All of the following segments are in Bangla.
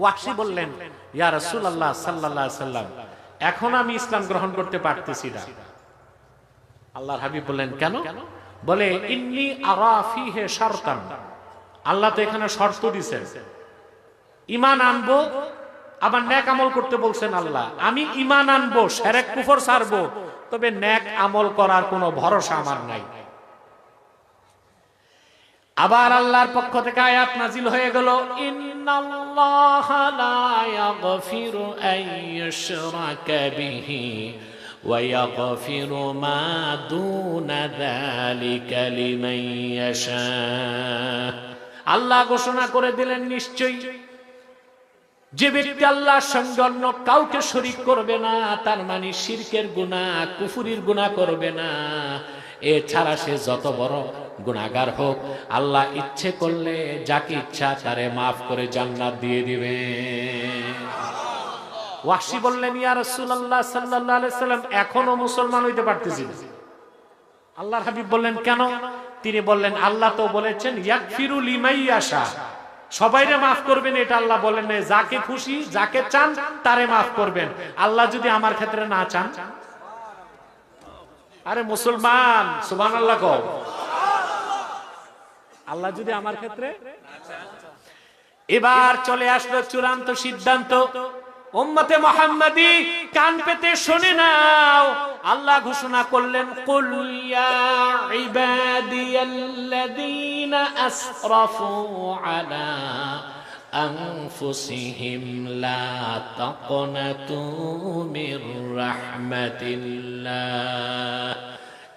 ওয়াহশি বললেন, ইয়া রাসূলুল্লাহ সাল্লাল্লাহু আলাইহি সাল্লাম, এখন আমি ইসলাম গ্রহণ করতে পারতেছি না। আল্লাহর হাবিব বললেন, কেন? বলে, ইন্নি আরা ফিহে শারতান। আল্লাহ তো এখানে শর্ত দিছেন ইমান আনব, আবার ন্যাক আমল করতে বলছেন আল্লাহ। আমি ইমান আনব, সেরেক কুফর সারবো, তবে ন্যাক আমল করার কোনো ভরসা আমার নাই। আবার আল্লাহর পক্ষ থেকে আয়াত নাজিল হয়ে গেল আল্লাহ ঘোষণা করে দিলেন, নিশ্চয়ই যে ব্যক্তি আল্লাহর সঙ্গে কাউকে শরিক করবে না, তার মানে শিরকের গুণা কুফুরির গুণা করবে না। এছাড়া সে যত বড় গুণাগার হোক, আল্লাহ ইচ্ছে করলে যাকে ইচ্ছা তারে মাফ করে জান্নাত দিয়ে দিবে। ওয়াসি বললেন, ইয়া রাসূলুল্লাহ সাল্লাল্লাহু আলাইহি সাল্লাম, এখনও মুসলমান হইতে পারতেছি না। আল্লাহর হাবিব বললেন, কেন? তিনি বললেন, আল্লাহ তো বলেছেন ইয়াকফিরু লিমাইয়াশা সবাইরে মাফ করবেন, এটা আল্লাহ বলেন না যাকে খুশি, যাকে চান, তারে মাফ করবেন। আল্লাহ যদি আমার ক্ষেত্রে না চান? আরে মুসলমান সুবান আল্লাহ কও। আল্লাহ যদি আমার ক্ষেত্রে এবার চলে আসলো চূড়ান্ত সিদ্ধান্ত উম্মতে মোহাম্মদী কান পেতে শুনে নাও আল্লাহ ঘোষণা করলেন কুল ইয়া ইবাদিয়াল্লাযীনা আসরাফু আলা أنفسهم لا تقنطوا من رحمة الله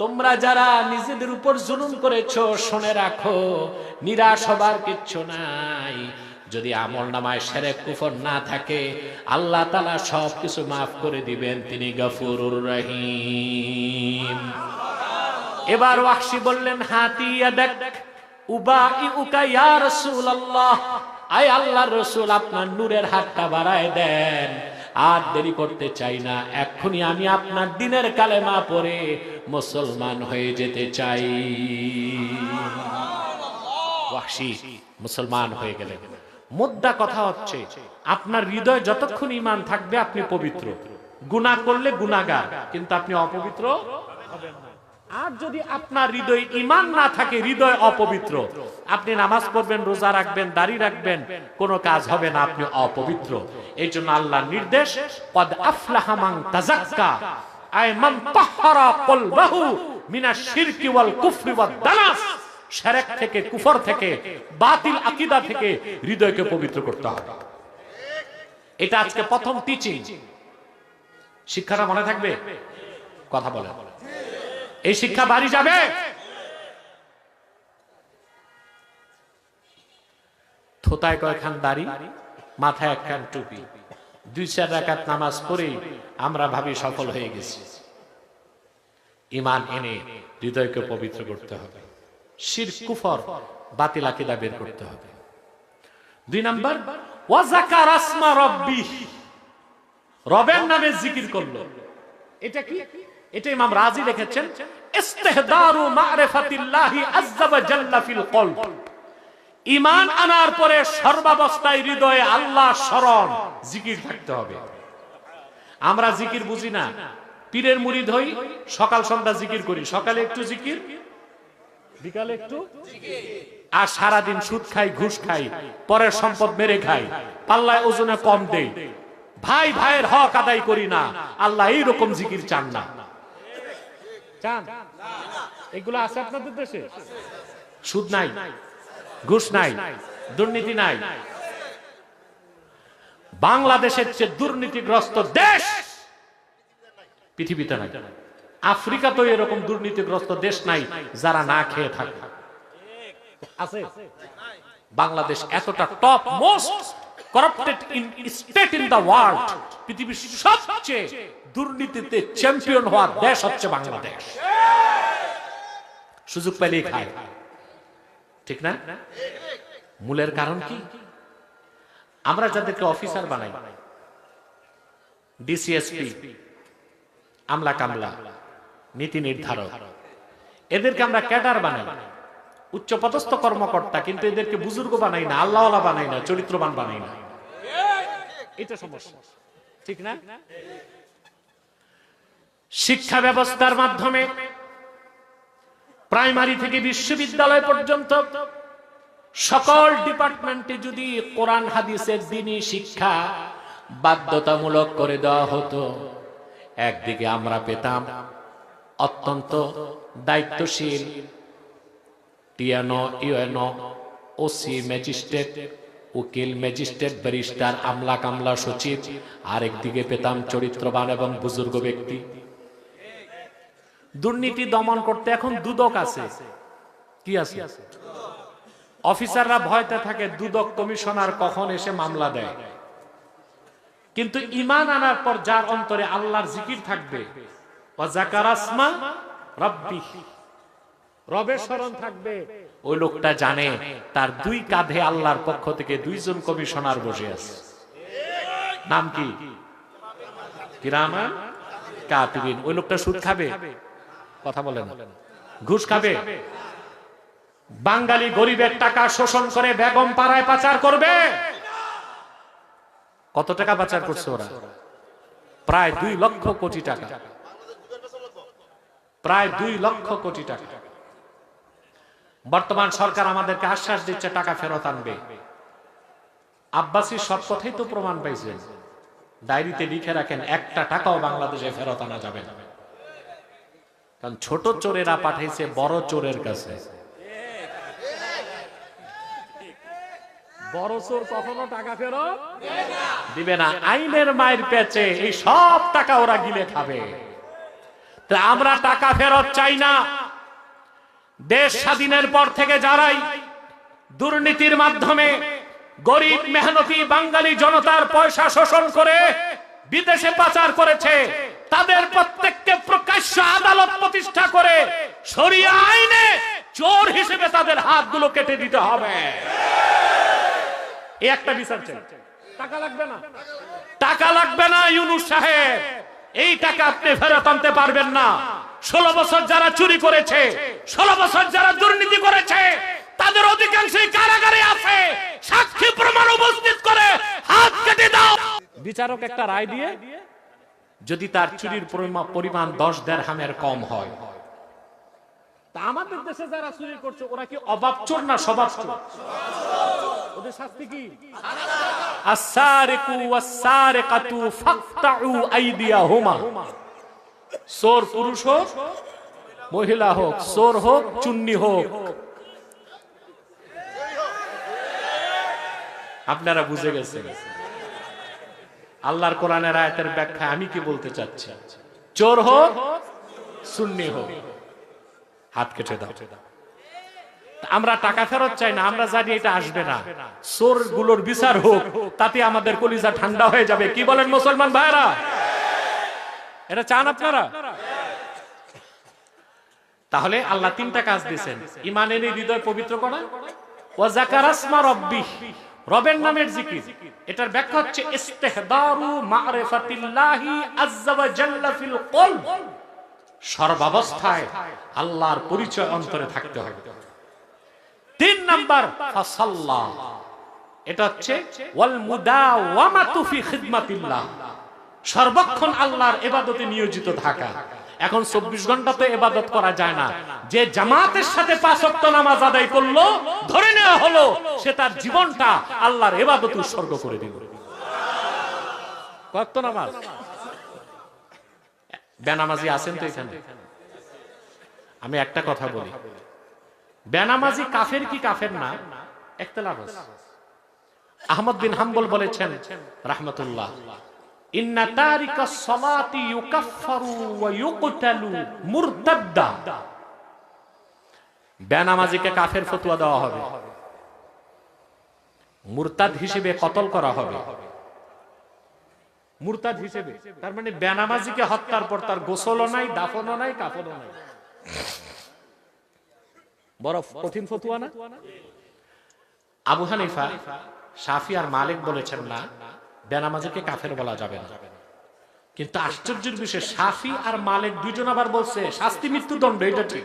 তোমরা যারা নিজেদের উপর জুলুম করেছ, শুনে রাখো, নিরাশ হবার কিচ্ছু নাই। যদি আমল নামায় সেরে কুফর না থাকে, আল্লাহ তালা সব কিছু মাফ করে দিবেন, তিনি গফুরুর রহিম। এবার ওয়াহশি বললেন হাতিয়া দেখ উবাই উকা ইয়া রাসূলুল্লাহ। আয় আল্লাহর রাসূল, আপনার নূরের হাতটা বাড়ায় দেন। আর দেরি করতে চাই না, এক্ষুনি আমি আপনার দিনের কালেমা পড়ে মুসলমান হয়ে যেতে চাই। মুসলমান হয়ে গেলেন। মুদ্রা কথা হচ্ছে, আপনার হৃদয় যতক্ষণ ইমান থাকবে, আপনি পবিত্র। গুনাহ করলে গুনাহগার, কিন্তু আপনি অপবিত্র আর যদি আপনার হৃদয় ইমান না থাকে, হৃদয় অপবিত্র। আপনি নামাজ পড়বেন, রোজা রাখবেন, দাড়ি রাখবেন, কোনো কাজ হবে না, আপনি অপবিত্র। এই জন্য আল্লাহর নির্দেশ, কদ আফলাহা মান তাজাক্কা আয় কলবাহু শিরকি ওয়াল কুফরি থেকে, কুফর থেকে, বাতিল আকীদা থেকে হৃদয়কে পবিত্র করতে হবে। এটা আজকে প্রথম টিচিং শিক্ষাটা মনে থাকবে? কথা বলেন এই শিক্ষা বাড়ি যাবে? থোতায় কয়খান দাড়ি, মাথায় একখান টুপি। দুই, চার রাকাত নামাজ পড়েই আমরা ভাবি সফল হয়ে গেছি। ইমান এনে হৃদয়কে পবিত্র করতে হবে। শির কুফর, বাতিল আকিদা বের করতে হবে। দুই নাম্বার ওয়াজাকার আসমা রব্বি। রবের নামে জিকির করল। এটা কি? এটা ইমাম রাজি লিখেছেন, ইস্তেহদারু মারিফাতিল্লাহি ওয়া জাল্লা ফিল কলব। ঈমান আনার পরে সর্বাবস্থায় হৃদয়ে আল্লাহ স্মরণ জিকির থাকতে হবে। আমরা জিকির বুঝি না। পীরের মুড়ি ধই সকাল সন্ধ্যা জিকির করি। সকালে একটু জিকির, বিকালে একটু আর সারাদিন সুদ খাই, ঘুষ খাই, পরের সম্পদ মেরে খাই। পাল্লায় ওজনে কম দেই। ভাই, ভাইয়ের হক আদায় করি না। আল্লাহ এইরকম জিকির চান না। চান? এগুলো আছে আপনাদের দেশে? সুদ নাই, ঘুষ নাই, দুর্নীতি নাই। বাংলাদেশের চেয়ে দুর্নীতিগ্রস্ত দেশ পৃথিবীতে নাই। আফ্রিকা তো এরকম দুর্নীতিগ্রস্ত দেশ নাই যারা না খেয়ে থাকে। আছে? বাংলাদেশ এতটা top most corrupted in state in the world পৃথিবীর সবচেয়ে দুর্নীতিতে চ্যাম্পিয়ন হওয়া দেশ হচ্ছে বাংলাদেশ। সুযোগ পেলেই খায়। ঠিক না? মূলের কারণ কি? আমরা যাদেরকে অফিসার বানাই ডিসিএসপি আমলা কামলা, নীতি নির্ধারক, এদেরকে আমরা ক্যাডার বানাই, উচ্চ পদস্থ কর্মকর্তা, কিন্তু এদেরকে বুজুর্গ বানাই না, আল্লাহওয়ালা বানাই না, চরিত্রবান বানাই না। এটা সমস্যা। ঠিক না? শিক্ষা ব্যবস্থার মাধ্যমে প্রাইমারি থেকে বিশ্ববিদ্যালয় পর্যন্ত সকল ডিপার্টমেন্টে যদি কোরআন হাদিসের দিনই শিক্ষা বাধ্যতামূলক করে দেওয়া হতো, একদিকে আমরা পেতাম অত্যন্ত দায়িত্বশীল টিয়ানো ইউএনও, ওসি ম্যাজিস্ট্রেট, উকিল ম্যাজিস্ট্রেট, ব্যারিস্টার, আমলা কামলা সচিব, আরেকদিকে পেতাম চরিত্রবান এবং বুজুর্গ ব্যক্তি। দুর্নীতি দমন করতে এখন দুদক আছে। কি আছে? অফিসাররা ভয়তে থাকে, দুদক কমিশনার কখন এসে মামলা দেয়। কিন্তু ইমান আনার পর যার অন্তরে আল্লাহর জিকির থাকবে ওই লোকটা জানে তার দুই কাঁধে আল্লাহর পক্ষ থেকে দুইজন কমিশনার বসে আছে। নাম কি? কিরামা ওই লোকটা সুদ খাবে? কথা বলে না। ঘুষ খাবে? বাঙালি গরিবের টাকা শোষণ করে বেগম পাড়ায় পাচার করবে। কত টাকা পাচার করছে ওরা? প্রায় দুই লক্ষ কোটি টাকা। প্রায় দুই লক্ষ কোটি টাকা। বর্তমান সরকার আমাদেরকে আশ্বাস দিচ্ছে, টাকা ফেরত আনবে। আব্বাসী সব কথাই তো প্রমাণ পাইছেন। ডায়েরিতে লিখে রাখেন, একটা টাকাও বাংলাদেশে ফেরত আনা যাবে কারণ ছোট চোরেরা পাঠাইছে, বড় চোরের কাছে। বড় কখনো টাকা ফেরত দিবে না। আইনের মায়ের পেছে এই সব টাকা ওরা গিলে খাবে। আমরা টাকা ফেরত চাই না। দেশ স্বাধীনের পর থেকে যারাই দুর্নীতির মাধ্যমে গরিব, মেহনতি, বাঙালি জনতার পয়সা শোষণ করে বিদেশে পাচার করেছে, তাদের প্রত্যেককে প্রকাশ্য আদালত প্রতিষ্ঠা করে সরিয়া আইনে চোর হিসেবে তাদের হাতগুলো কেটে দিতে হবে। এই একটা বিচার চাই। টাকা লাগবে না। টাকা লাগবে না ইউনুস সাহেব। এই টাকা আপনি ফেরত আনতে পারবেন না। ষোলো বছর যারা চুরি করেছে ষোলো বছর যারা দুর্নীতি করেছে তাদের অধিকাংশই কারাগারে আছে। সাক্ষী প্রমাণ উপস্থিত করে হাত কেটে দাও। বিচারক একটা রায় দিয়ে যদি তার চুরির পরিমাণ দশ দেড় হামের কম হয় তা আমাদের দেশে যারা চুরি করছে, ওরা কি চোর না চোর? ওদের শাস্তি কি? পুরুষ হোক, মহিলা হোক, চোর হোক, চুন্নি হোক। আপনারা বুঝে গেছেন। আল্লাহর কোরআনের আয়াতের ব্যাখ্যা আমি কি বলতে চাচ্ছি? চোর হোক সুন্নি হোক। হাত কেটে দাও। আমরা টাকা ফেরত চাই না, আমরা জানি এটা আসবে না। চোরগুলোর বিচার হোক, তাতে আমাদের কলিজা ঠান্ডা হয়ে যাবে। কি বলেন মুসলমান ভাইরা এটা চান আপনারা? তাহলে আল্লাহ তিনটা কাজ দিয়েছেন। ইমানের হৃদয় পবিত্র করা। ও জাকারাসমা রব্বি রবের নামের জিকির। এটার ব্যাখ্যা হচ্ছে ইস্তেহদারু মারিফাতিল্লাহি আজ্জা ওয়া জাল্লা ফিল কলব। সর্বাবস্থায় আল্লাহর পরিচয় অন্তরে থাকতে হবে। তিন নাম্বার, ফাসাল্লা। এটা হচ্ছে, ওয়াল মুদাওয়ামাতু ফি খিদমাতিল্লাহ। সর্বক্ষণ আল্লাহর ইবাদতে নিয়োজিত থাকা। এখন চব্বিশ ঘণ্টা তো এবাদত করা যায় না। যে জামাতের সাথে নামাজ আদায় করল, ধরে নেওয়া হলো, সে তার জীবনটা আল্লাহর এবাদত উৎসর্গ করে দিল। কত নামাজ? বেনামাজি আছেন তো এখানে? আমি একটা কথা বলি। বেনামাজি কাফের কি কাফের না? আহমদ বিন হাম্বল বলেছেন, রাহমাতুল্লাহ, ইন্না তারিকা সলাতি ইউকাফফারু ওয়া ইউকতালু বেনামাজিকে কাফের ফতোয়া দেওয়া হবে। মুরতাদ হিসেবে কতল করা হবে? মুরতাদ হিসেবে। তার মানে বেনামাজিকে হত্যার পর তার গোসলও নাই, দাফনও নাই, কাফনও নাই। বড় কঠিন ফতুয়া না? আবু হানিফা সাফি আর মালিক বলেছেন না, বেনামাজিকে কাফের বলা যাবে না। কিন্তু আশ্চর্যের বিষয় সাফি আর মালিক দুজন আবার বলছে, শাস্তি মৃত্যুদণ্ড, এটা ঠিক।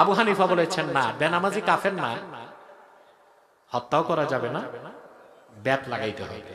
আবু হানিফা বলেছেন না, বেনামাজি কাফের না, হত্যাও করা যাবে না ব্যাট লাগাইতে হবে।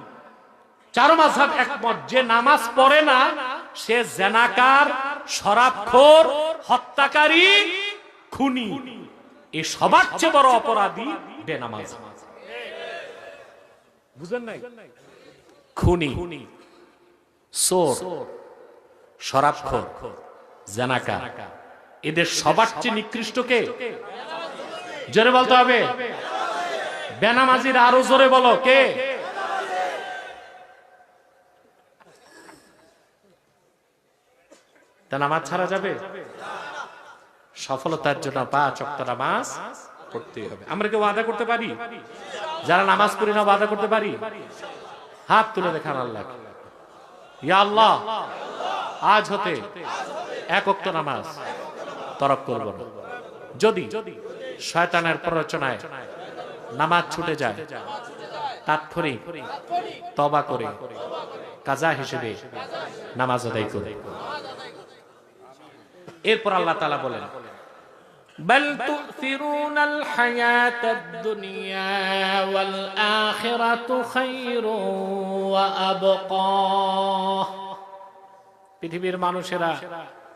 চারো মাযহাব একমত, যে নামাজ পড়ে না, সে জেনাকার, শরাবখোর, হত্যাকারী, খুনি। এই সবার চেয়ে বড় অপরাধী বেনামাজ। বুঝেন নাই? খুনি সোর শরাবখোর, জেনাকার। এদের সবার চেয়ে নিকৃষ্ট কে? জোরে বলতে হবে। বেনামাজির আরও জোরে বলো, কে? তা নামাজ ছাড়া যাবে? সফলতার জন্য পাঁচ অক্ত নামাজ পড়তেই হবে। আমরা কেউ ওয়াদা করতে পারি? যারা নামাজ পড়ি না ওয়াদা করতে পারি? হাত তুলে দেখান আল্লাহ ইয়া আল্লাহ, আজ হতে এক অক্ত নামাজ তরক করব না। যদি শয়তানের প্ররোচনায় নামাজ ছুটে যায়, তাৎক্ষণিক তবা করে, কাজা হিসেবে নামাজ আদায় করে এরপর আল্লাহ তালা বলেন بل تؤثرون الحياة الدنيا والآخرة خير وأبقى পৃথিবীর মানুষেরা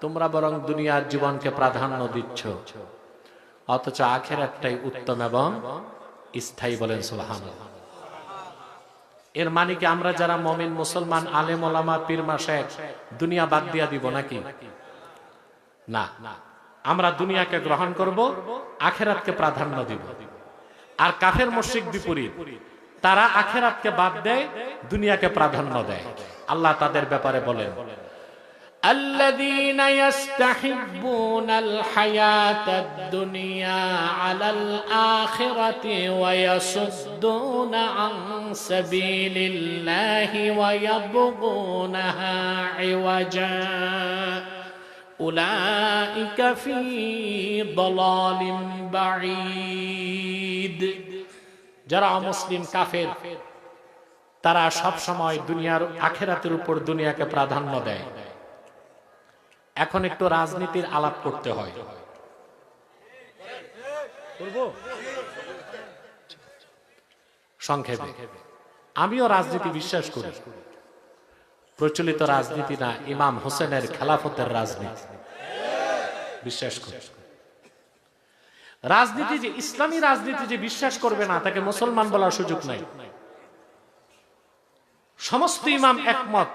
তোমরা বরং দুনিয়ার জীবনকে প্রাধান্য দিচ্ছ অথচ আখের একটাই উত্তম এবং স্থায়ী বলেন সুলহান এর মানে কি আমরা যারা মমিন মুসলমান আলেম ওলামা পীর মাসেক দুনিয়া বাদ দিয়া দিব নাকি না আমরা দুনিয়াকে গ্রহণ করব আখেরাতকে প্রাধান্য দিব আর কাফের মুশরিক বিপরীত তারা আখেরাতকে বাদ দেয় দুনিয়াকে প্রাধান্য দেয় আল্লাহ তাদের ব্যাপারে বলেন الذين يستحبون الحياة الدنيا على الآخرة ويصدون عن سبيل الله ويبغونها عوجا أولئك في ضلال بعيد যারা মুসলিম কাফের তারা সব সময় দুনিয়ার আখেরাতের উপর দুনিয়াকে প্রাধান্য দেয় এখন একটু রাজনীতির আলাপ করতে হয় সংক্ষেপে আমিও রাজনীতি বিশ্বাস করি প্রচলিত রাজনীতি না, ইমাম হোসেনের খেলাফতের রাজনীতি। বিশ্বাস করি রাজনীতি যে, ইসলামী রাজনীতি যে বিশ্বাস করবে না, তাকে মুসলমান বলার সুযোগ নাই। সমস্ত ইমাম একমত।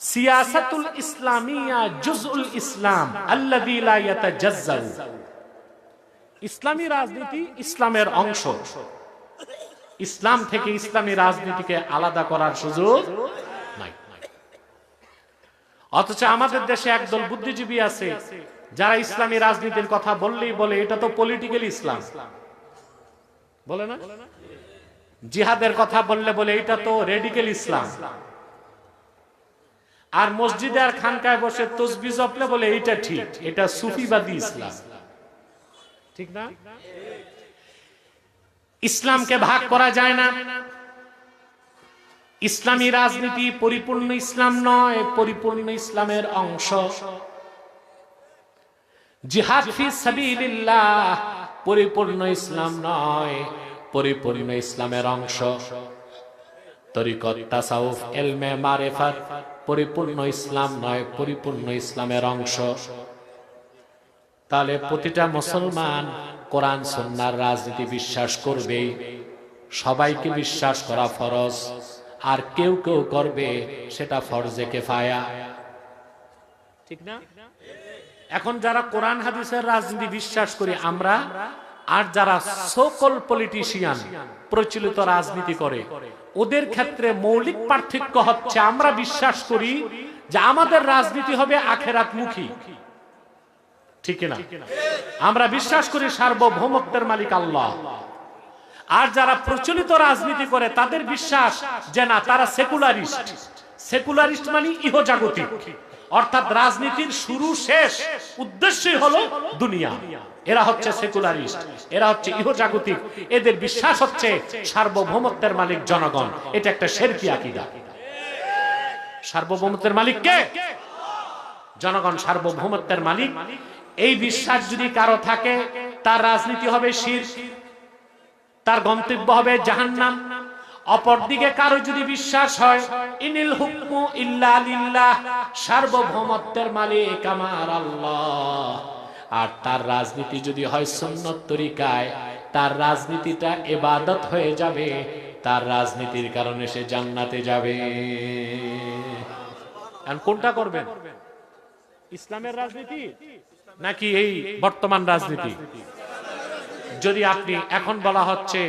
সিয়াসাতুল ইসলামিয়া জুজউল ইসলাম ইসলামী রাজনীতি ইসলামের অংশ। ইসলাম থেকে ইসলামী রাজনীতিকে আলাদা করার সুযোগ অথচ আমাদের দেশে একদল বুদ্ধিজীবী আছে, যারা ইসলামী রাজনীতির কথা বললেই বলে, এটা তো পলিটিক্যাল ইসলাম। বলে না? জিহাদের কথা বললে বলে, এটা তো রেডিক্যাল ইসলাম। আর মসজিদে আর খানকায় বসে তসবি জপলে বলে, এইটা ঠিক, এটা সুফিবাদী ইসলাম। ঠিক না? ইসলামকে ভাগ করা যায় না। ইসলামী রাজনীতি পরিপূর্ণ ইসলাম নয়, পরিপূর্ণ ইসলামের অংশ। জিহাদ ফি সাবিলিল্লাহ পরিপূর্ণ ইসলাম নয়, পরিপূর্ণ ইসলামের অংশ। তরিকত তাসাউফ, এলমে পরিপূর্ণ ইসলাম নয়, পরিপূর্ণ ইসলামের অংশ। তাহলে প্রতিটা মুসলমান কোরআন সন্ন্যার রাজনীতি বিশ্বাস করবে সবাইকে বিশ্বাস করা ফরজ। আর কেউ কেউ করবে সেটা ফরজে কেফায়া। ঠিক না? এখন যারা কোরআন হাদিসের রাজনীতি বিশ্বাস করি আমরা, আর যারা সকল পলিটিশিয়ান প্রচলিত রাজনীতি করে, ওদের ক্ষেত্রে মৌলিক পার্থক্য হচ্ছে আমরা বিশ্বাস করি যে আমাদের রাজনীতি হবে আখেরাতমুখী। ঠিক না আমরা বিশ্বাস করি সার্বভৌমত্বের মালিক আল্লাহ। আর যারা প্রচলিত রাজনীতি করে, তাদের বিশ্বাস যে না, তারা সেকুলারিস্ট। সেকুলারিস্ট মানে ইহজাগতিক। অর্থাৎ রাজনীতির শুরু শেষ উদ্দেশ্যই হলো দুনিয়া। এরা হচ্ছে সেকুলারিস্ট, এরা হচ্ছে ইহজাগতিক। এদের বিশ্বাস হচ্ছে সার্বভৌমত্বের মালিক জনগণ। এটা একটা শেরকি আকিদা। সার্বভৌমত্বের মালিক কে? জনগণ সার্বভৌমত্বের মালিক। এই বিশ্বাস যদি কারও থাকে, তার রাজনীতি হবে শির। তার গন্তব্য হবে জাহান্নাম। অপরদিকে কারও যদি বিশ্বাস হয়, ইনিল হুকমু ইল্লা সার্বভৌমত্বের মালিক আমার আল্লাহ। আর তার রাজনীতি যদি হয় সুন্নত তরিকায়, তার রাজনীতিটা এবাদত হয়ে যাবে, তার রাজনীতির কারণে সে জান্নাতে যাবে। কোনটা করবেন? ইসলামের রাজনীতি নাকি এই বর্তমান রাজনীতি? যদি আপনি এখন বলা হচ্ছে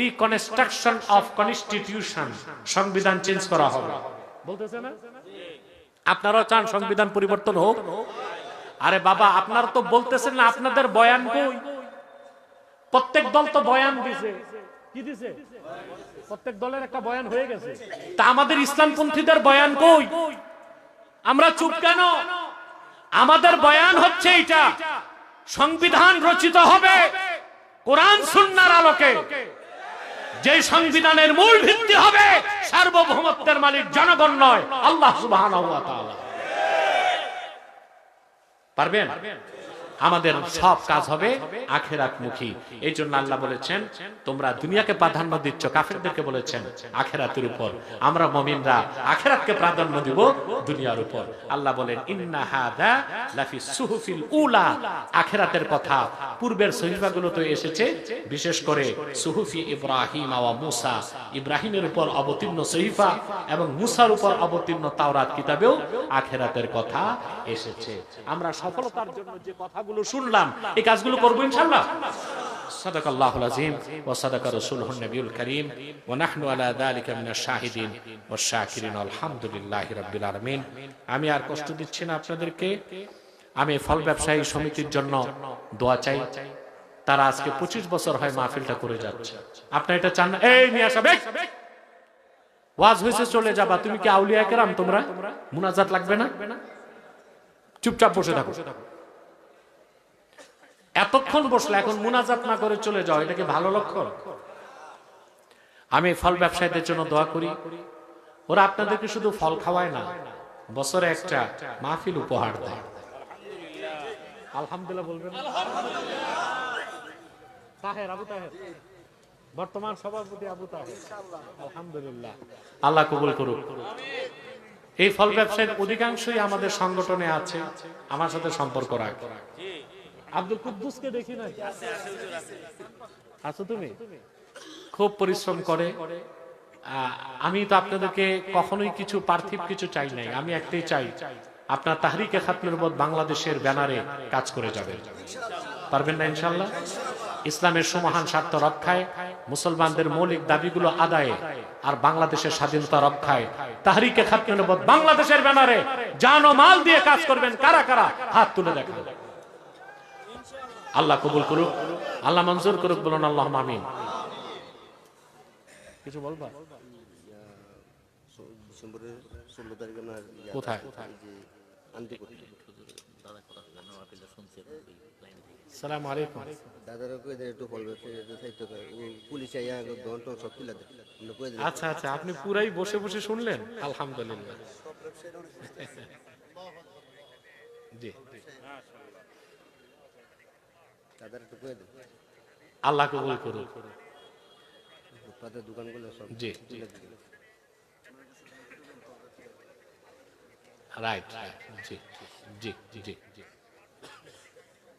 রিকনস্ট্রাকশন অফ কনস্টিটিউশন সংবিধান চেঞ্জ করা হবে। বলতেছে না? আপনারাও চান সংবিধান পরিবর্তন হোক? আরে বাবা, আপনারা তো বলতেছেন না আপনাদের বয়ান কই? প্রত্যেক দল তো বয়ান দিছে। কি দিছে? প্রত্যেক দলের একটা বয়ান হয়ে গেছে। তা আমাদের ইসলামপন্থীদের বয়ান কই? আমরা চুপ কেন? আমাদের বয়ান হচ্ছে এটা সংবিধান রচিত হবে। কোরআন সুন্নার আলোকে যে সংবিধানের মূল ভিত্তি হবে, সার্বভৌমত্বের মালিক জনগণ নয়, আল্লাহ সুবহানাহু ওয়া তাআলা। পারবেন? আমাদের সব কাজ হবে আখেরাত মুখী এই জন্য আল্লাহ বলেছেন, তোমরা দুনিয়াকে প্রাধান্য দিচ্ছ কাফেরদেরকে বলেছেন, আখেরাতের উপর। আমরা মমিনরা আখেরাতকে প্রাধান্য দিব দুনিয়ার উপর। আল্লাহ বলেন, ইন্না হাদা লাফি সুহুফিল উলা। আখেরাতের কথা পূর্বের সহিফাগুলো তো এসেছে, বিশেষ করে সুহুফি ইব্রাহিম ওয়া মুসা। ইব্রাহিমের উপর অবতীর্ণ সহিফা এবং মুসার উপর অবতীর্ণ তাওরাত কিতাবেও আখেরাতের কথা এসেছে। আমরা সফলতার জন্য যে কথাগুলো শুনলাম এই কাজগুলো করবো ইনশাআল্লাহ صدق الله العظيم وصدق رسوله النبي الكريم ونحن على ذلك من الشاهدين والشاكرين الحمد لله رب العالمين আমি আর কষ্ট দিচ্ছি না আপনাদেরকে আমি ফল ব্যবসায়ী সমিতির জন্য দোয়া চাই তারা আজকে পঁচিশ বছর হয় মাহফিলটা করে যাচ্ছে আপনি এটা চান না এই নিয়ে আসা ওয়াজ হয়েছে চলে যাবা তুমি কি আউলিয়া কেরাম তোমরা মুনাজাত লাগবে না চুপচাপ বসে থাকো এতক্ষণ বসলে এখন মুনাজাত না করে চলে যাও, এটা কি ভালো লক্ষণ? আমি ফল ব্যবসায়ীদের জন্য দোয়া করি। ওরা আপনাদেরকে শুধু ফল খাওয়ায় না, বছরে একটা মাহফিল উপহার দেয়। আলহামদুলিল্লাহ বলবেন? বর্তমান সভাপতি আবু তাহের। আলহামদুলিল্লাহ। আল্লাহ কবুল করুক। এই ফল ব্যবসায়ীর অধিকাংশই আমাদের সংগঠনে আছে, আমার সাথে সম্পর্ক রাখে। আব্দুল কুদ্দুসকে দেখি না আছো তুমি? খুব পরিশ্রম করে। আমি তো আপনাদেরকে কখনোই কিছু পার্থিব কিছু চাই নাই। আমি একটাই চাই আপনার তাহরিকে খাতমের বোধ বাংলাদেশের ব্যানারে কাজ করে যাবেন পারবেন না ইনশাল্লাহ ইসলামের সুমহান স্বার্থ রক্ষায় মুসলমানদের মৌলিক দাবিগুলো আদায়ে আর বাংলাদেশের স্বাধীনতা রক্ষায় তাহরিকে খাতমের বোধ বাংলাদেশের ব্যানারে জান ও মাল দিয়ে কাজ করবেন কারা কারা? হাত তুলে দেখাবেন আল্লাহ কবুল করুক আল্লাহ মঞ্জুর করুক বলুন আল্লাহ আমিন। কিছু বলবা ডিসেম্বরের ষোলো তারিখ আপনার কোথায়? সালাম আলাইকুম। দাদারা একটু পুলিশ আইয়া ঘন্ট সব দিলাম আচ্ছা আচ্ছা আপনি পুরাই বসে বসে শুনলেন? আলহামদুলিল্লাহ। জি দাদারা একটু কয়ে দেয় আল্লাহ কবুল করুন ফুটপাতের দোকানগুলো সব জি। রাইট জি জি জি জি জি।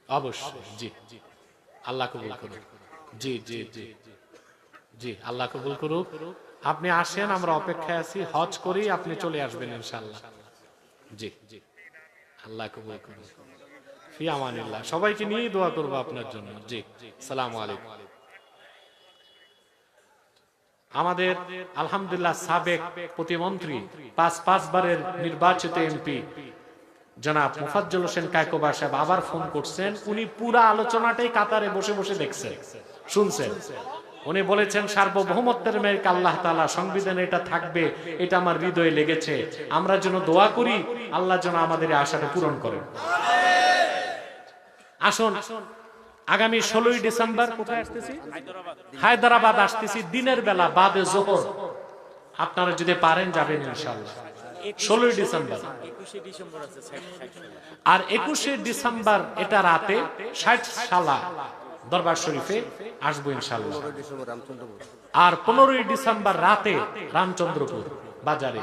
অবশ্যই জি জি। আল্লাহ কবুল করুন জি জি জি জি আল্লাহ কবুল করুক। আপনি আসেন আমরা অপেক্ষায় আছি। হজ করি আপনি চলে আসবেন ইনশাল্লাহ জি জি। আল্লাহ কবুল করুন ফি আমানিল্লাহ। সবাইকে নিয়ে দোয়া করব আপনার জন্য। জি, সালাম আলাইকুম। আমাদের আলহামদুলিল্লাহ সাবেক প্রতিমন্ত্রী, পাঁচ পাঁচবারের নির্বাচিত এমপি, জনাব মুফাজ্জল হোসেন কায়কোবা সাহেব আবার ফোন করছেন। উনি পুরা আলোচনাটাই কাতারে বসে বসে দেখছেন, শুনছেন। উনি বলেছেন, সার্বভৌমত্বের মেয়েকে আল্লাহ তালা সংবিধানে এটা থাকবে, এটা আমার হৃদয়ে লেগেছে। আমরা যেন দোয়া করি, আল্লাহ যেন আমাদের আশাটা পূরণ করেন। আসুন, আগামী ষোলোই ডিসেম্বর কোথায় আসতেছি? হায়দ্রাবাদ আসতেছি, দিনের বেলা বাদে জোহর। আপনারা যদি পারেন যাবেন ইনশাল্লাহ ষোলোই ডিসেম্বর। আর একুশে ডিসেম্বর এটা রাতে ষাট সালা দরবার শরীফে আসব ইনশাল্লাহ আর পনেরোই ডিসেম্বর রাতে রামচন্দ্রপুর বাজারে।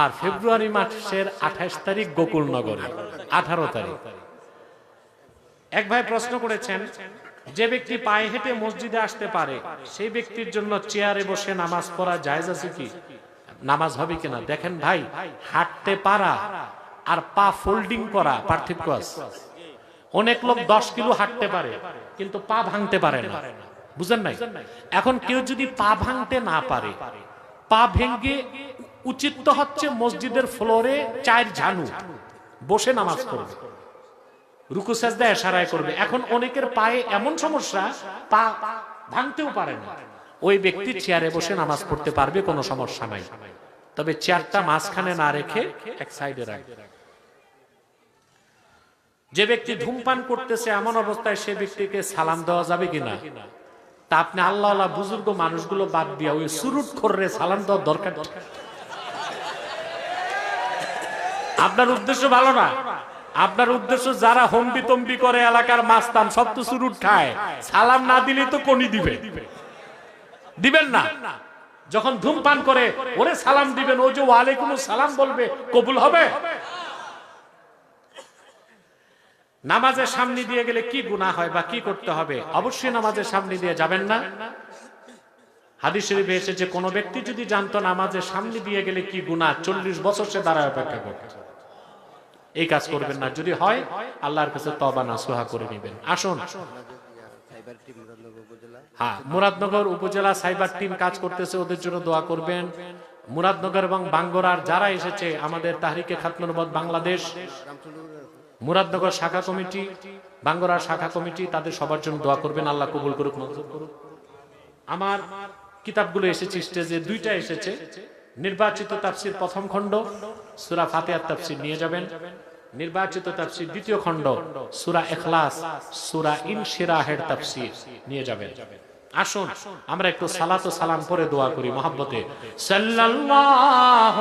আর ফেব্রুয়ারি মাসের আঠাশ তারিখ গোকুলনগরে, আঠারো তারিখ। এক ভাই প্রশ্ন করেছেন, যে ব্যক্তি পায়ে হেঁটে মসজিদে আসতে পারে, সেই ব্যক্তির জন্য চেয়ারে বসে নামাজ পড়া জায়েজ আছে কি? নামাজ হবে কিনা? দেখেন ভাই, হাঁটতে পারা আর পা ফোল্ডিং করা পার্থক্য আছে। অনেক লোক দশ কিলো হাঁটতে পারে, কিন্তু পা ভাঙতে পারে না। বুঝেন নাই? এখন কেউ যদি পা ভাঙতে না পারে, পা ভেঙ্গে উচিত তো হচ্ছে মসজিদের ফ্লোরে চার ঝানু, বসে নামাজ পড়বে। রুকু, সাজদা, এশারায় করবে। এখন অনেকের পায়ে এমন সমস্যা, পা ভাঙতেও পারে না। ওই ব্যক্তি চেয়ারে বসে নামাজ পড়তে পারবে, কোনো সমস্যা নাই। তবে চেয়ারটা মাঝখানে না রেখে এক সাইডে রাখবে যে ব্যক্তি ধূমপান করতেছে, এমন অবস্থায় সে ব্যক্তিকে সালাম দেওয়া যাবে কিনা? তা আপনি আল্লাহ বুজুর্গ মানুষগুলো বাদ দিয়া ওই সুরুট খোররে সালাম দেওয়ার দরকার আপনার উদ্দেশ্য ভালো না। আপনার উদ্দেশ্য যারা হম্বি তম্বি করে এলাকার মাস্তান সব তো সুরুট খায়। সালাম না দিলে তো কোনি দিবে। দিবেন না। যখন ধূমপান করে, ওরে সালাম দিবেন, ও যে ওয়ালাইকুম সালাম বলবে, কবুল হবে? নামাজের সামনে দিয়ে গেলে কি গুনাহ হয় বা কি করতে হবে? অবশ্যই নামাজের সামনে দিয়ে যাবেন না। হাদিস শরীফে এসেছে, কোন ব্যক্তি যদি জানতো নামাজের সামনে দিয়ে গেলে কি গুনাহ, চল্লিশ বছর সে দাঁড়ায় অপেক্ষা করবে এই কাজ করবেন না। যদি হয় আল্লাহর কাছে তবা না সোহা করে নেবেন। আসুন। হ্যাঁ মুরাদনগর উপজেলা সাইবার টিম কাজ করতেছে ওদের জন্য দোয়া করবেন। মুরাদনগর এবং বাঙ্গরার যারা এসেছে আমাদের তাহরিকে খাতমনবদ বাংলাদেশ মুরাদনগর শাখা কমিটি বাঙ্গরার শাখা কমিটি তাদের সবার জন্য দোয়া করবেন। আল্লাহ কবুল করুক মঞ্জুর করুক। আমার কিতাবগুলো এসেছে স্টেজে দুইটা এসেছে। নির্বাচিত তাফসির প্রথম খণ্ড, সুরা ফাতেয়ার তাফসির নিয়ে যাবেন। নির্বাচিত তাফসির দ্বিতীয় খণ্ড, সুরা এখলাস সুরা ইনশিরাহের তাফসির নিয়ে যাবেন। আসুন, আমরা একটু সালাত সালাম পরে দোয়া করি মহাব্বতে। সাল্লাল্লাহু